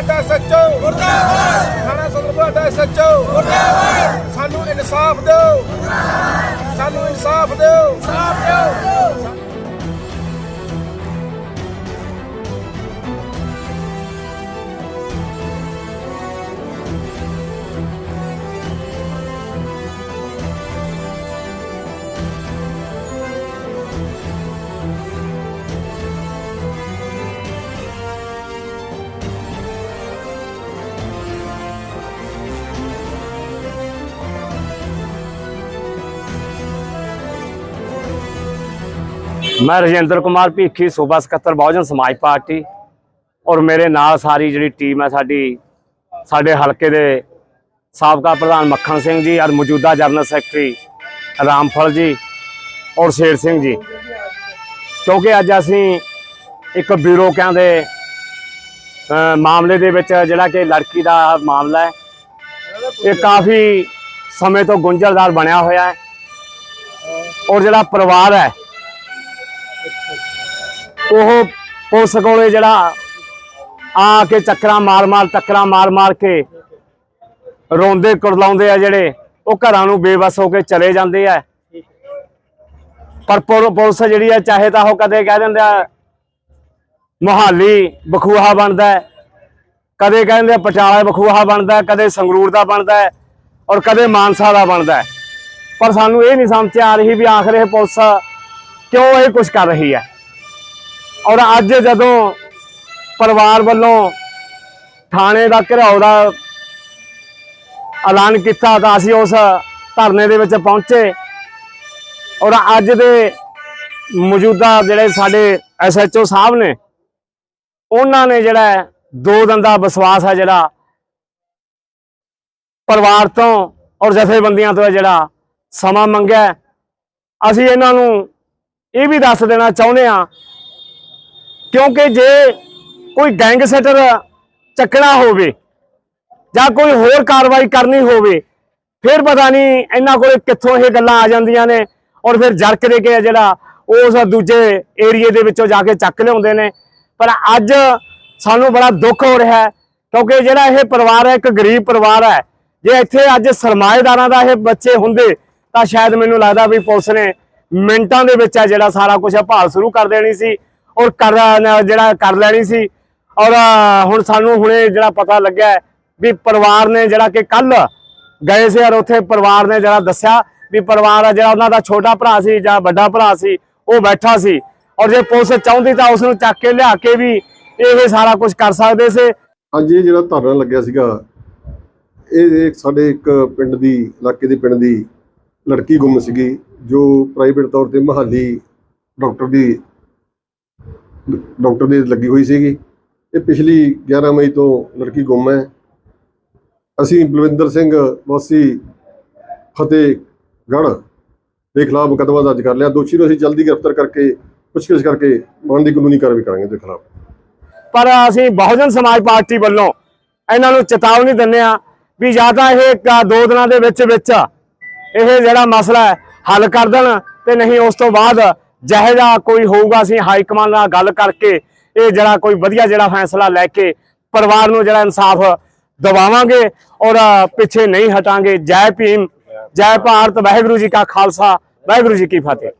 ਬਲਾਡਾ ਸੱਚੋ ਮੁਰਦਾਬਾਦ। ਥਾਣਾ ਸਦਰ ਬਲਾਡਾ ਸੱਚੋ ਮੁਰਦਾਬਾਦ। ਸਾਨੂੰ ਇਨਸਾਫ ਦਿਓ। ਸਾਨੂੰ ਮੈਂ ਰਜਿੰਦਰ ਕੁਮਾਰ ਭੀਖੀ, ਸੂਬਾ ਸਕੱਤਰ, ਬਹੁਜਨ ਸਮਾਜ ਪਾਰਟੀ ਔਰ ਮੇਰੇ ਨਾਲ ਸਾਰੀ ਜਿਹੜੀ ਟੀਮ ਹੈ ਸਾਡੀ, ਸਾਡੇ ਹਲਕੇ ਦੇ ਸਾਬਕਾ ਪ੍ਰਧਾਨ ਮੱਖਣ ਸਿੰਘ ਜੀ ਔਰ ਮੌਜੂਦਾ ਜਨਰਲ ਸੈਕਟਰੀ ਰਾਮਫਲ ਜੀ ਔਰ ਸ਼ੇਰ ਸਿੰਘ ਜੀ। ਕਿਉਂਕਿ ਅੱਜ ਅਸੀਂ ਇੱਕ ਬਿਊਰੋਕਿਆਂ ਦੇ ਮਾਮਲੇ ਦੇ ਵਿੱਚ ਜਿਹੜਾ ਕਿ ਲੜਕੀ ਦਾ ਮਾਮਲਾ ਹੈ, ਇਹ ਕਾਫੀ ਸਮੇਂ ਤੋਂ ਗੁੰਝਲਦਾਰ ਬਣਿਆ ਹੋਇਆ ਹੈ ਔਰ ਜਿਹੜਾ ਪਰਿਵਾਰ ਹੈ ਉਹ ਪੁਲਿਸ ਕੋਲੇ ਜਿਹੜਾ ਆ ਕੇ ਚੱਕਰਾਂ ਮਾਰ-ਮਾਰ ਟੱਕਰਾਂ ਮਾਰ-ਮਾਰ ਕੇ ਰੋਂਦੇ ਕੁਰਲਾਉਂਦੇ ਆ ਜਿਹੜੇ, ਉਹ ਘਰਾਂ ਨੂੰ ਬੇਵਸ ਹੋ ਕੇ ਚਲੇ ਜਾਂਦੇ ਆ। ਪਰ ਪੁਲਿਸ ਜਿਹੜੀ ਹੈ ਚਾਹੇ ਤਾਂ ਉਹ ਕਦੇ ਕਹਿ ਦਿੰਦੇ ਆ, ਮੁਹਾਲੀ ਬਖੂਹਾ ਬਣਦਾ ਹੈ। ਕਦੇ ਕਹਿੰਦੇ ਆ, ਪਟਿਆਲਾ ਬਖੂਹਾ ਬਣਦਾ ਕਦੇ ਸੰਗਰੂਰ ਦਾ ਬਣਦਾ ਔਰ ਕਦੇ ਮਾਨਸਾ ਦਾ ਬਣਦਾ ਪਰ ਸਾਨੂੰ ਇਹ ਨਹੀਂ ਸਮਝ ਆ ਰਹੀ ਵੀ ਆਖਰ ਇਹ ਪੁਲਿਸ ਕਿਉਂ ਇਹ ਕੁਝ ਕਰ ਰਹੀ ਹੈ। ਔਰ ਅੱਜ ਜਦੋਂ ਪਰਿਵਾਰ ਵੱਲੋਂ ਥਾਣੇ ਦਾ ਘਿਰਾਓ ਦਾ ਐਲਾਨ ਕੀਤਾ ਤਾਂ ਅਸੀਂ ਉਸ ਧਰਨੇ ਦੇ ਵਿੱਚ ਪਹੁੰਚੇ। ਔਰ ਅੱਜ ਦੇ ਮੌਜੂਦਾ ਜਿਹੜੇ ਸਾਡੇ ਐਸਐਚਓ ਸਾਹਿਬ ਨੇ, ਉਹਨਾਂ ਨੇ ਜਿਹੜਾ ਦੋ ਦਿਨ ਦਾ ਵਿਸ਼ਵਾਸ ਹੈ ਜਿਹੜਾ ਪਰਿਵਾਰ ਤੋਂ ਔਰ ਜਥੇਬੰਦੀਆਂ ਤੋਂ ਜਿਹੜਾ ਸਮਾਂ ਮੰਗਿਆ। ਅਸੀਂ ਇਹਨਾਂ ਨੂੰ ਇਹ ਵੀ ਦੱਸ ਦੇਣਾ ਚਾਹੁੰਦੇ ਹਾਂ ਕਿਉਂਕਿ ਜੇ ਕੋਈ ਗੈਂਗਸਟਰ ਚੱਕਣਾ ਹੋਵੇ ਜਾਂ ਕੋਈ ਹੋਰ ਕਾਰਵਾਈ ਕਰਨੀ ਹੋਵੇ, ਫਿਰ ਪਤਾ ਨਹੀਂ ਇਹਨਾਂ ਕੋਲੇ ਕਿੱਥੋਂ ਇਹ ਗੱਲਾਂ ਆ ਜਾਂਦੀਆਂ ਨੇ ਔਰ ਫਿਰ ਜਰਕ ਦੇ ਕੇ ਜਿਹੜਾ ਉਸ ਦੂਜੇ ਏਰੀਏ ਦੇ ਵਿੱਚੋਂ ਜਾ ਕੇ ਚੱਕ ਲਿਆਉਂਦੇ ਨੇ। ਪਰ ਅੱਜ ਸਾਨੂੰ ਬੜਾ ਦੁੱਖ ਹੋ ਰਿਹਾ ਕਿਉਂਕਿ ਜਿਹੜਾ ਇਹ ਪਰਿਵਾਰ ਹੈ, ਇੱਕ ਗਰੀਬ ਪਰਿਵਾਰ ਹੈ, ਜੇ ਇੱਥੇ ਅੱਜ ਸਰਮਾਏਦਾਰਾਂ ਦਾ ਇਹ ਬੱਚੇ ਹੁੰਦੇ ਤਾਂ ਸ਼ਾਇਦ ਮੈਨੂੰ ਲੱਗਦਾ ਵੀ ਪੁਲਿਸ ਨੇ ਮਿੰਟਾਂ ਦੇ ਵਿੱਚ ਆ ਜਿਹੜਾ ਸਾਰਾ ਕੁਝ ਭਾਲ ਸ਼ੁਰੂ ਕਰ ਦੇਣੀ ਸੀ। ਔਰ ਕਰ ਜਿਹੜਾ ਕਰ ਲੈਣੀ ਸੀ। ਔਰ ਹੁਣ ਸਾਨੂੰ ਹੁਣੇ ਜਿਹੜਾ ਪਤਾ ਲੱਗਿਆ ਵੀ ਪਰਿਵਾਰ ਨੇ ਜਿਹੜਾ ਕਿ ਕੱਲ ਗਏ ਸੀ ਔਰ ਉੱਥੇ ਪਰਿਵਾਰ ਨੇ ਜਿਹੜਾ ਦੱਸਿਆ ਵੀ ਪਰਿਵਾਰ ਆ ਜਿਹੜਾ ਉਹਨਾਂ ਦਾ ਛੋਟਾ ਭਰਾ ਸੀ ਜਾਂ ਵੱਡਾ ਭਰਾ ਸੀ, ਉਹ ਬੈਠਾ ਸੀ। ਔਰ ਜੇ ਪੁਲਿਸ ਚਾਹੁੰਦੀ ਤਾਂ ਉਸ ਨੂੰ ਚੱਕ ਕੇ ਲਿਆ ਕੇ ਵੀ ਇਹ ਸਾਰਾ ਕੁਝ ਕਰ ਸਕਦੇ ਸੀ। ਅੱਜ ਇਹ ਜਿਹੜਾ ਧਰਨਾ ਲੱਗਿਆ ਸੀਗਾ, ਇਹ ਇਹ ਸਾਡੇ ਇੱਕ ਪਿੰਡ ਦੀ, ਇਲਾਕੇ ਦੇ ਪਿੰਡ ਦੀ ਲੜਕੀ ਗੁੰਮ ਸੀਗੀ, ਜੋ ਪ੍ਰਾਈਵੇਟ ਤੌਰ ਤੇ ਮਹਾਲੀ ਡਾਕਟਰ ਦੀ ਡਾਕਟਰ ਦੀ ਲੱਗੀ ਹੋਈ ਸੀਗੀ। ਇਹ ਪਿਛਲੀ 11 ਮਈ ਤੋਂ ਲੜਕੀ ਗੁੰਮ ਹੈ। ਅਸੀਂ ਬਲਵਿੰਦਰ ਸਿੰਘ ਵਾਸੀ ਫਤਿਹਗੜ੍ਹ ਦੇ ਖਿਲਾਫ ਮੁਕੱਦਮਾ ਦਰਜ ਕਰ ਲਿਆ। ਦੋਸ਼ੀ ਨੂੰ ਅਸੀਂ ਜਲਦੀ ਗ੍ਰਿਫਤਾਰ ਕਰਕੇ ਪੁੱਛਗਿੱਛ ਕਰਕੇ ਬਣਦੀ ਕਾਨੂੰਨੀ ਕਾਰਵਾਈ ਕਰਾਂਗੇ ਉਹਦੇ ਖਿਲਾਫ। ਪਰ ਅਸੀਂ ਬਹੁਜਨ ਸਮਾਜ ਪਾਰਟੀ ਵੱਲੋਂ ਇਹਨਾਂ ਨੂੰ ਚੇਤਾਵਨੀ ਦਿੰਦੇ ਆ ਵੀ ਜਾਂ ਤਾਂ ਇਹ ਦੋ ਦਿਨਾਂ ਦੇ ਵਿੱਚ ਵਿੱਚ ਇਹ ਜਿਹੜਾ ਮਸਲਾ ਹੈ ਹੱਲ ਕਰ ਦੇਣ ਤੇ ਨਹੀਂ ਉਸ ਤੋਂ ਬਾਅਦ ਜਿਹੋ ਕੋਈ ਹੋਊਗਾ ਅਸੀਂ ਹਾਈ ਕਮਾਂਡ ਨਾਲ ਗੱਲ ਕਰਕੇ ਇਹ ਜਿਹੜਾ ਕੋਈ ਵਧੀਆ ਜਿਹੜਾ ਫੈਸਲਾ ਲੈ ਕੇ ਪਰਿਵਾਰ ਨੂੰ ਜਿਹੜਾ ਇਨਸਾਫ ਦਿਵਾਵਾਂਗੇ ਔਰ ਪਿੱਛੇ ਨਹੀਂ ਹਟਾਂਗੇ। ਜੈ ਭੀਮ, ਜੈ ਭਾਰਤ, ਵਾਹਿਗੁਰੂ ਜੀ ਕਾ ਖਾਲਸਾ, ਵਾਹਿਗੁਰੂ ਜੀ ਕੀ ਫਤਿਹ।